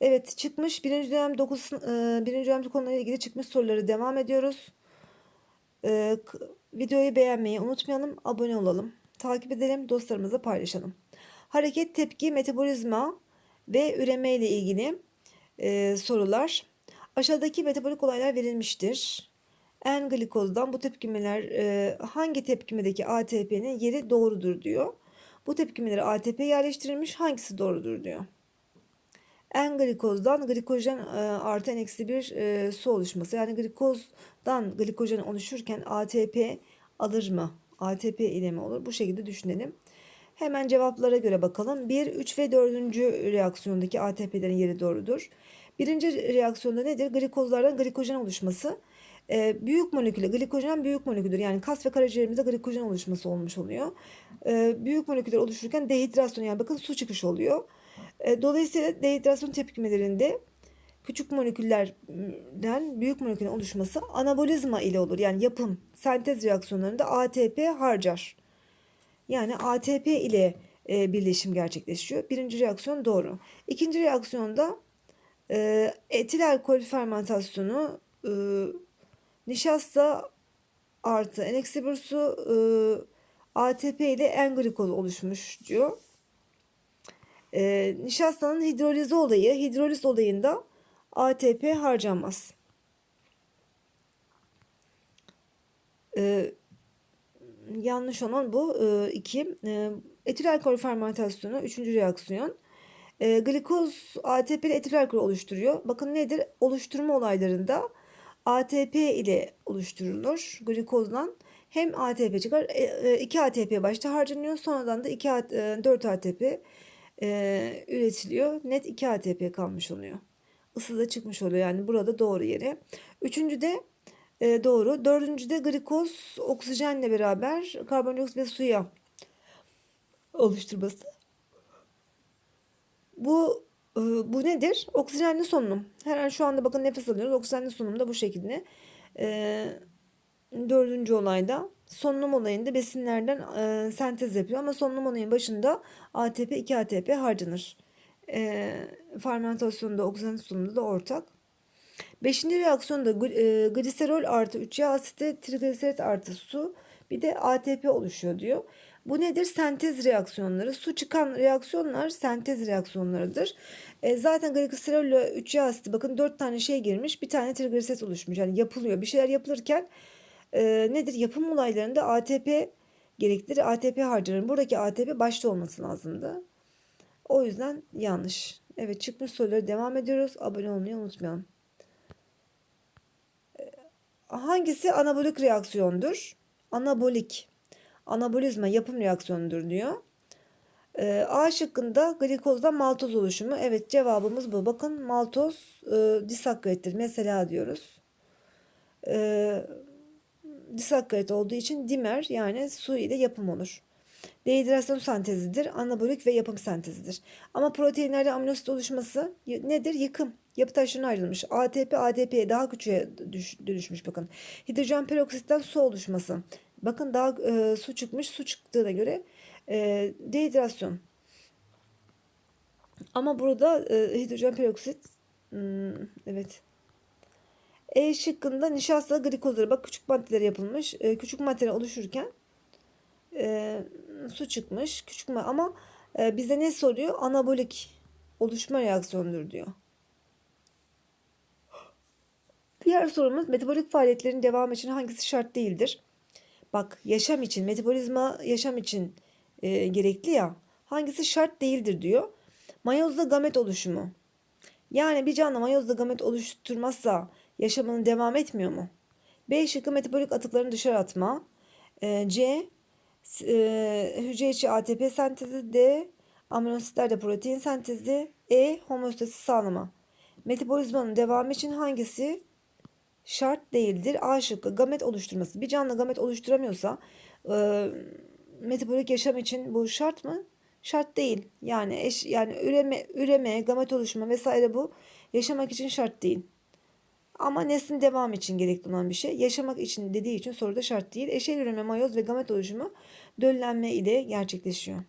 Evet çıkmış. Birinci dönem 9, birinci dönem konularıyla ilgili çıkmış soruları devam ediyoruz. E, videoyu beğenmeyi unutmayalım. Abone olalım. Takip edelim. Dostlarımızla paylaşalım. Hareket, tepki, metabolizma ve üreme ile ilgili e, sorular. Aşağıdaki metabolik olaylar verilmiştir. En glikozdan bu tepkimeler e, hangi tepkimedeki ATP'nin yeri doğrudur diyor. Bu tepkimelere ATP yerleştirilmiş hangisi doğrudur diyor. En glikozdan glikojen e, artı en eksi bir e, su oluşması. Yani glikozdan glikojen oluşurken ATP alır mı? ATP ile mi olur? Bu şekilde düşünelim. Hemen cevaplara göre bakalım. 1, 3 ve 4. reaksiyondaki ATP'lerin yeri doğrudur. Birinci reaksiyonda nedir? Glikozlardan glikojen oluşması. E, büyük moleküle glikojen büyük moleküldür. Yani kas ve karaciğerimizde glikojen oluşması olmuş oluyor. E, büyük moleküller oluşurken dehidrasyon yani bakın su çıkışı oluyor. E, dolayısıyla dehidrasyon tepkimelerinde küçük moleküllerden büyük molekülün oluşması anabolizma ile olur. Yani yapım, sentez reaksiyonlarında ATP harcar. Yani ATP ile e, birleşim gerçekleşiyor. Birinci reaksiyon doğru. İkinci reaksiyonda e, etil alkol fermentasyonu nişasta artı en eksi bir su ATP ile en glikoz oluşmuş diyor. E, nişastanın hidrolizi olayı, hidroliz olayında ATP harcanmaz. E, yanlış olan bu. 2. E, etil alkol fermentasyonu 3. reaksiyon. E, glikoz ATP ile etil alkol oluşturuyor. Bakın nedir? Oluşturma olaylarında ATP ile oluşturulur. Glikozdan hem ATP çıkar. 2 ATP başta harcanıyor. Sonradan da 2 4 ATP e, üretiliyor. Net 2 ATP kalmış oluyor. Isı da çıkmış oluyor. Yani burada doğru yeri. Üçüncü de e, doğru. Dördüncü de glikoz oksijenle beraber karbondioksit ve suya oluşturması. Bu e, bu nedir? Oksijenli solunum. Her an şu anda bakın nefes alıyoruz. Oksijenli solunum da bu şekilde. E, dördüncü olayda solunum olayında besinlerden e, sentez yapıyor ama solunum olayının başında ATP 2 ATP harcanır. E, fermentasyonda oksijen solunumda da ortak. Beşinci reaksiyonda e, gliserol artı 3 yağ asiti, trigliserit artı su bir de ATP oluşuyor diyor. Bu nedir? Sentez reaksiyonları. Su çıkan reaksiyonlar sentez reaksiyonlarıdır. E, zaten gliserol ile 3 yağ asiti bakın 4 tane şey girmiş. Bir tane trigliserit oluşmuş. Yani yapılıyor. Bir şeyler yapılırken e, nedir? Yapım olaylarında ATP gerektirir. ATP harcanır. Buradaki ATP başta olması lazımdı. O yüzden yanlış. Evet çıkmış soruları devam ediyoruz. Abone olmayı unutmayalım. Hangisi anabolik reaksiyondur? Anabolik. Anabolizma yapım reaksiyonudur diyor. Ee, A şıkkında glikozda maltoz oluşumu. Evet cevabımız bu. Bakın maltoz e, disakkarittir. Mesela diyoruz. E, disakkarit olduğu için dimer yani su ile yapım olur. Dehidrasyon sentezidir. Anabolik ve yapım sentezidir. Ama proteinlerde aminosit oluşması nedir? Yıkım. Yapı taşlarına ayrılmış. ATP, ADP'ye daha küçüğe düş, dönüşmüş bakın. Hidrojen peroksitten su oluşması. Bakın daha e, su çıkmış. Su çıktığına göre e, dehidrasyon. Ama burada e, hidrojen peroksit hmm, evet. E şıkkında nişasta glikozları bak küçük maddeler yapılmış. E, küçük maddeler oluşurken e, su çıkmış. Küçük ma ama e, bize ne soruyor? Anabolik oluşma reaksiyonudur diyor. Diğer sorumuz metabolik faaliyetlerin devamı için hangisi şart değildir? Bak yaşam için, metabolizma yaşam için e, gerekli ya. Hangisi şart değildir diyor. Mayozda gamet oluşumu. Yani bir canlı mayozda gamet oluşturmazsa yaşamını devam etmiyor mu? B şıkkı metabolik atıklarını dışarı atma. E, C e, hücre içi ATP sentezi. D aminositlerde protein sentezi. E homeostasi sağlama. Metabolizmanın devamı için hangisi şart değildir. A şıkkı gamet oluşturması. Bir canlı gamet oluşturamıyorsa e, metabolik yaşam için bu şart mı? Şart değil. Yani eş, yani üreme, üreme, gamet oluşma vesaire bu yaşamak için şart değil. Ama neslin devam için gerekli olan bir şey. Yaşamak için dediği için soruda şart değil. Eşel üreme, mayoz ve gamet oluşumu döllenme ile gerçekleşiyor.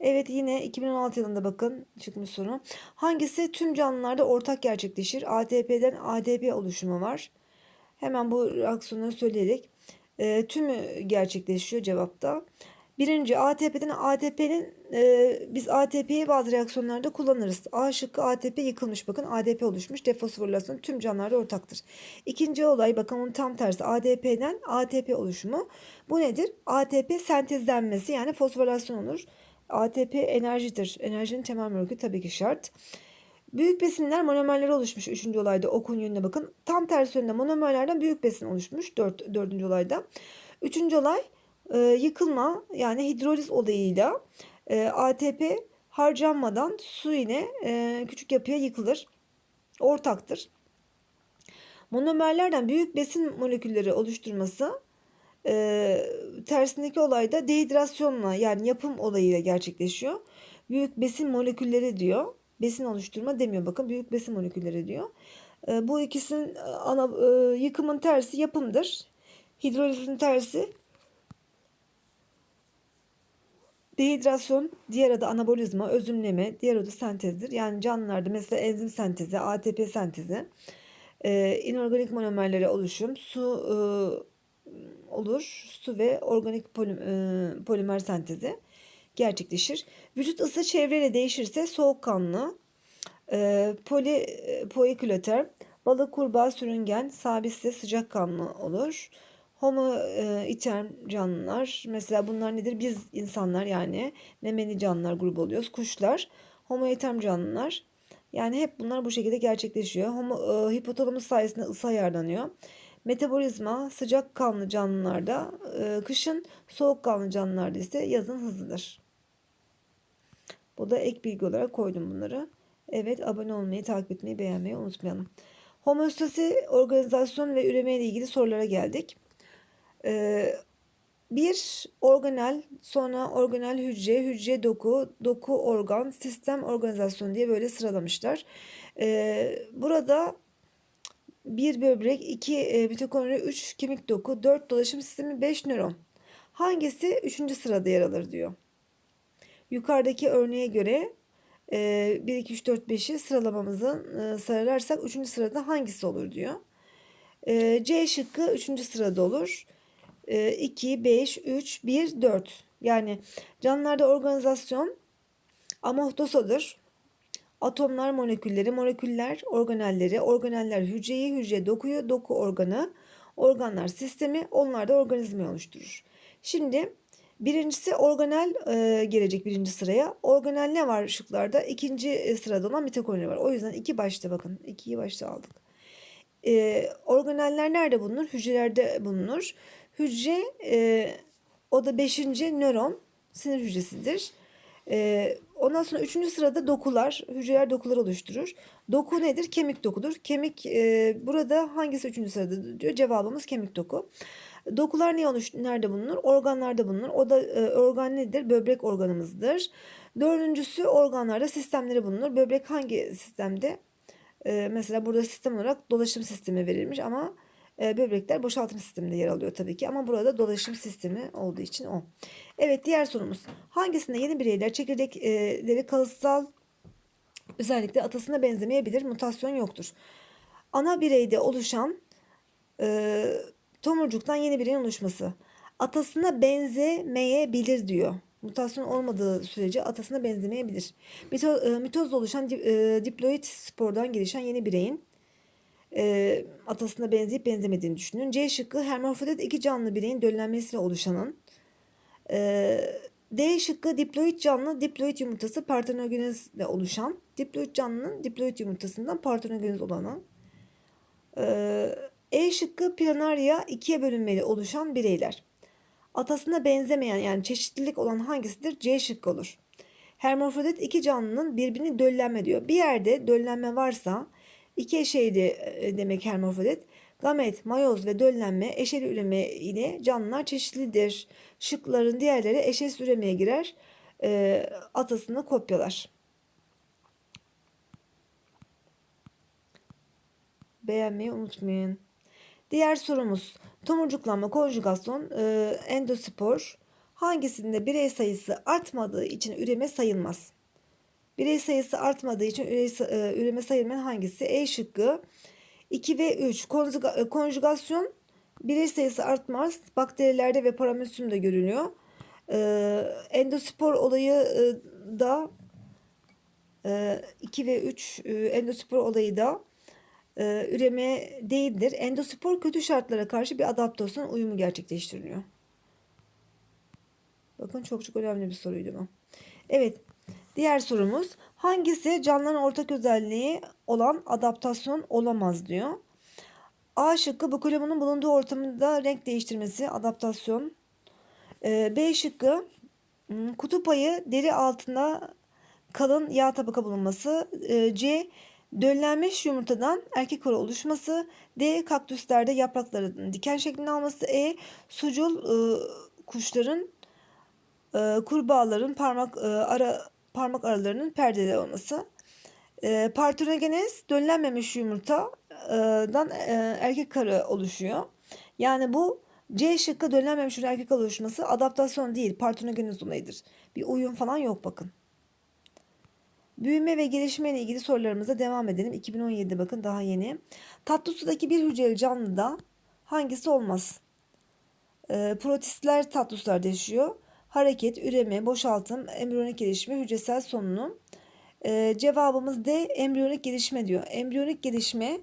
Evet yine 2016 yılında bakın çıkmış soru. Hangisi tüm canlılarda ortak gerçekleşir? ATP'den ADP oluşumu var. Hemen bu reaksiyonları söyleyerek e, tümü gerçekleşiyor cevapta. Birinci ATP'den ADP'nin e, biz ATP'yi bazı reaksiyonlarda kullanırız. A şıkkı ATP yıkılmış bakın ADP oluşmuş defosforilasyon tüm canlılarda ortaktır. İkinci olay bakın onun tam tersi ADP'den ATP oluşumu. Bu nedir? ATP sentezlenmesi yani fosforilasyon olur. ATP enerjidir. Enerjinin temel molekülü tabii ki şart. Büyük besinler monomerleri oluşmuş. Üçüncü olayda okun yönüne bakın. Tam tersi yönde monomerlerden büyük besin oluşmuş. Dört, dördüncü olayda. Üçüncü olay e, yıkılma yani hidroliz olayıyla e, ATP harcanmadan su ile e, küçük yapıya yıkılır. Ortaktır. Monomerlerden büyük besin molekülleri oluşturması e, tersindeki olayda dehidrasyonla yani yapım olayıyla gerçekleşiyor. Büyük besin molekülleri diyor. Besin oluşturma demiyor bakın büyük besin molekülleri diyor. E, bu ikisinin ana e, yıkımın tersi yapımdır. Hidrolizin tersi dehidrasyon, diğer adı anabolizma, özümleme, diğer adı sentezdir. Yani canlılarda mesela enzim sentezi, ATP sentezi, e, inorganik monomerlere oluşum, su e, olur. Su ve organik polim, e, polimer sentezi gerçekleşir. Vücut ısı çevreyle değişirse soğukkanlı, e, poli, e, balık, kurbağa, sürüngen, sabitse sıcakkanlı olur. Homo e, iterm canlılar mesela bunlar nedir? Biz insanlar yani memeli canlılar grubu oluyoruz. Kuşlar, homo iterm canlılar. Yani hep bunlar bu şekilde gerçekleşiyor. Homo, e, hipotalamus sayesinde ısı ayarlanıyor. Metabolizma sıcak kanlı canlılarda e, kışın, soğuk kanlı canlılarda ise yazın hızlıdır. Bu da ek bilgi olarak koydum bunları. Evet abone olmayı, takip etmeyi, beğenmeyi unutmayalım. Homeostasi, organizasyon ve üreme ile ilgili sorulara geldik. Ee, bir organel, sonra organel hücre, hücre doku, doku organ, sistem organizasyon diye böyle sıralamışlar. Ee, burada bir böbrek, iki e, mitokondri, üç kemik doku, dört dolaşım sistemi, beş nöron. Hangisi üçüncü sırada yer alır diyor. Yukarıdaki örneğe göre 1, 2, 3, 4, 5'i sıralamamızı e, sıralarsak 3. sırada hangisi olur diyor. E, C şıkkı 3. sırada olur. 2, 5, 3, 1, 4. Yani canlılarda organizasyon amortosadır. Atomlar molekülleri, moleküller organelleri, organeller hücreyi, hücre dokuyu, doku organı, organlar sistemi, onlar da organizmayı oluşturur. Şimdi birincisi organel e, gelecek birinci sıraya. Organel ne var şıklarda? İkinci e, sırada olan mitokondri var. O yüzden iki başta bakın. ikiyi başta aldık. E, organeller nerede bulunur? Hücrelerde bulunur. Hücre e, o da beşinci nöron sinir hücresidir. E, ondan sonra üçüncü sırada dokular, hücreler dokular oluşturur. Doku nedir? Kemik dokudur. Kemik e, burada hangisi üçüncü sırada diyor? Cevabımız kemik doku. Dokular ne oluş nerede bulunur? Organlarda bulunur. O da e, organ nedir? Böbrek organımızdır. Dördüncüsü organlarda sistemleri bulunur. Böbrek hangi sistemde? E, mesela burada sistem olarak dolaşım sistemi verilmiş ama e, böbrekler boşaltım sisteminde yer alıyor tabii ki ama burada dolaşım sistemi olduğu için o. Evet diğer sorumuz. Hangisinde yeni bireyler çekirdekleri kalıtsal özellikle atasına benzemeyebilir, mutasyon yoktur. Ana bireyde oluşan e, tomurcuktan yeni bireyin oluşması. Atasına benzemeyebilir diyor. Mutasyon olmadığı sürece atasına benzemeyebilir. Mito, e, mitozla oluşan e, diploid spordan gelişen yeni bireyin e, atasına benzeyip benzemediğini düşünün. C şıkkı hermafrodit iki canlı bireyin döllenmesiyle oluşanın. E, D şıkkı diploid canlı diploid yumurtası partenogenezle oluşan. Diploid canlının diploid yumurtasından partenogenez olanı. E, e şıkkı planaria ikiye bölünmeli oluşan bireyler. Atasına benzemeyen yani çeşitlilik olan hangisidir? C şıkkı olur. Hermafrodit iki canlının birbirini döllenme diyor. Bir yerde döllenme varsa iki eşeydi e, demek hermafrodit. Gamet, mayoz ve döllenme eşeli üreme ile canlılar çeşitlidir. Şıkların diğerleri eşesiz üremeye girer. E, atasını kopyalar. Beğenmeyi unutmayın. Diğer sorumuz tomurcuklanma, konjugasyon, e, endospor hangisinde birey sayısı artmadığı için üreme sayılmaz? Birey sayısı artmadığı için e, üreme sayılmayan hangisi? E şıkkı 2 ve 3 Konjuga, e, konjugasyon birey sayısı artmaz. Bakterilerde ve parameciumda görünüyor. Ee, endospor olayı e, da 2 ve 3 e, endospor olayı da e, üreme değildir. Endospor kötü şartlara karşı bir adaptasyon uyumu gerçekleştiriliyor. Bakın çok çok önemli bir soruydu bu. Evet. Diğer sorumuz hangisi canlıların ortak özelliği olan adaptasyon olamaz diyor. A şıkkı bukalemunun bulunduğu ortamda renk değiştirmesi adaptasyon. Ee, B şıkkı hmm, kutup ayı deri altında kalın yağ tabaka bulunması. Ee, C döllenmiş yumurtadan erkek arı oluşması. D kaktüslerde yaprakların diken şeklini alması. E sucul e, kuşların e, kurbağaların parmak e, ara parmak aralarının perdeler olması. E, parthenogenes döllenmemiş yumurtadan e, erkek karı oluşuyor. Yani bu C şıkkı döllenmemiş bir erkek oluşması adaptasyon değil parthenogenes olayıdır. Bir uyum falan yok bakın. Büyüme ve gelişme ile ilgili sorularımıza devam edelim. 2017'de bakın daha yeni. Tatlı sudaki bir hücreli canlıda hangisi olmaz? E, protistler tatlı sularda yaşıyor. Hareket, üreme, boşaltım, embriyonik gelişme, hücresel solunum. Ee, cevabımız D embriyonik gelişme diyor. Embriyonik gelişme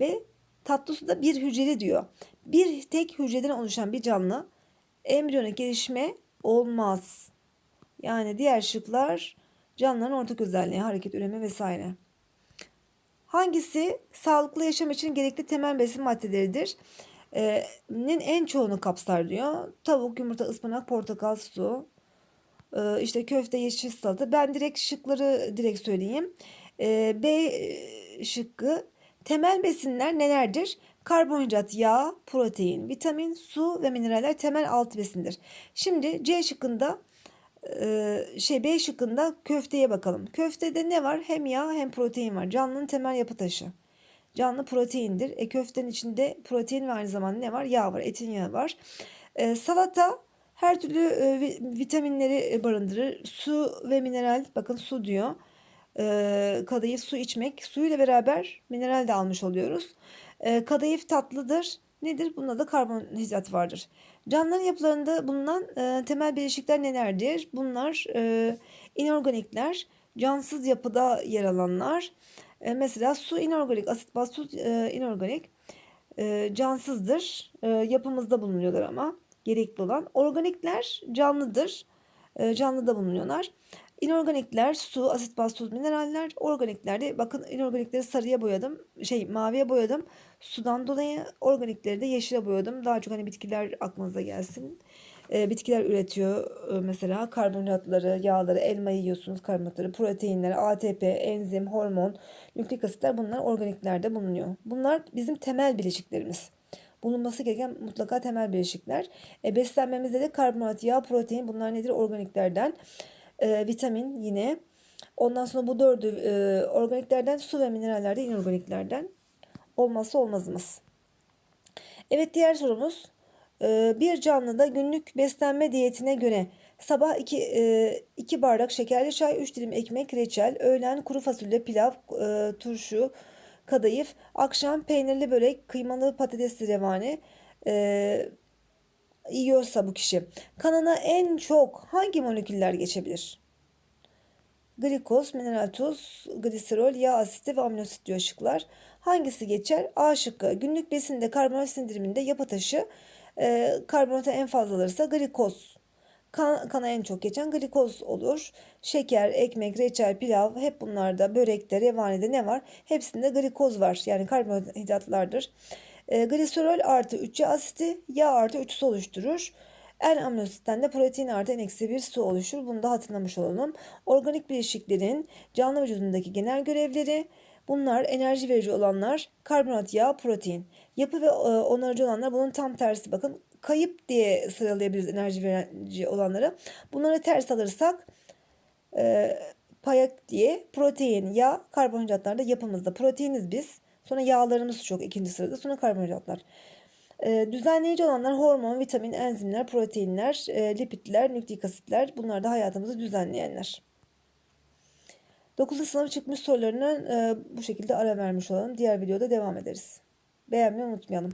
ve tatlı suda bir hücreli diyor. Bir tek hücreden oluşan bir canlı embriyonik gelişme olmaz. Yani diğer şıklar canlıların ortak özelliği, hareket, üreme vesaire. Hangisi sağlıklı yaşam için gerekli temel besin maddeleridir? Nin en çoğunu kapsar diyor. Tavuk, yumurta, ıspanak, portakal, su. Ee, işte köfte, yeşil salata. Ben direkt şıkları direkt söyleyeyim. Ee, B şıkkı. Temel besinler nelerdir? Karbonhidrat, yağ, protein, vitamin, su ve mineraller temel altı besindir. Şimdi C şıkkında e, şey B şıkkında köfteye bakalım. Köftede ne var? Hem yağ hem protein var. Canlının temel yapı taşı. Canlı proteindir. E, köftenin içinde protein ve aynı zamanda ne var? Yağ var. Etin yağı var. E, salata her türlü e, vitaminleri barındırır. Su ve mineral. Bakın su diyor. E, kadayıf su içmek. Suyla beraber mineral de almış oluyoruz. E, kadayıf tatlıdır. Nedir? Bunda da karbonhidrat vardır. Canlıların yapılarında bulunan e, temel bileşikler nelerdir? Bunlar e, inorganikler, cansız yapıda yer alanlar. E, mesela su inorganik, asit baz tuz e, inorganik. E, cansızdır. E, yapımızda bulunuyorlar ama gerekli olan. Organikler canlıdır. E, canlıda bulunuyorlar. İnorganikler su, asit baz tuz mineraller. Organiklerde bakın inorganikleri sarıya boyadım. Şey maviye boyadım. Sudan dolayı organikleri de yeşile boyadım. Daha çok hani bitkiler aklınıza gelsin. E, bitkiler üretiyor e, mesela karbonhidratları, yağları, elma yiyorsunuz karbonhidratları, proteinleri, ATP, enzim, hormon, nükleik asitler bunlar organiklerde bulunuyor. Bunlar bizim temel bileşiklerimiz. Bulunması gereken mutlaka temel bileşikler. E, beslenmemizde de karbonhidrat, yağ, protein bunlar nedir? Organiklerden. E, vitamin yine. Ondan sonra bu dördü e, organiklerden, su ve minerallerde inorganiklerden olmazsa olmazımız. Evet diğer sorumuz. Ee, bir canlıda günlük beslenme diyetine göre sabah 2 2 bardak şekerli çay, 3 dilim ekmek, reçel, öğlen kuru fasulye, pilav, e, turşu, kadayıf, akşam peynirli börek, kıymalı patatesli revani e, yiyorsa bu kişi kanına en çok hangi moleküller geçebilir? Glikoz, mineral tuz, gliserol, yağ asiti ve aminosit diyor şıklar. Hangisi geçer? A şıkkı. Günlük besinde karbonhidrat sindiriminde yapı taşı e, karbonhidratı en fazla alırsa glikoz. Kan, kana en çok geçen glikoz olur. Şeker, ekmek, reçel, pilav hep bunlarda börekte, revanede ne var? Hepsinde glikoz var. Yani karbonhidratlardır. E, gliserol artı 3 yağ asiti yağ artı 3 su oluşturur. En aminositten de protein artı en eksi bir su oluşur. Bunu da hatırlamış olalım. Organik bileşiklerin canlı vücudundaki genel görevleri bunlar enerji verici olanlar karbonat, yağ, protein. Yapı ve e, onarıcı olanlar bunun tam tersi. Bakın kayıp diye sıralayabiliriz enerji verici olanları. Bunları ters alırsak e, payak diye protein, yağ, karbonhidratlar da yapımızda. Proteiniz biz. Sonra yağlarımız çok ikinci sırada. Sonra karbonhidratlar. E, düzenleyici olanlar hormon, vitamin, enzimler, proteinler, e, lipidler, nükleik asitler. Bunlar da hayatımızı düzenleyenler. 9. sınıf çıkmış sorularını e, bu şekilde ara vermiş olalım. Diğer videoda devam ederiz. Beğenmeyi unutmayalım.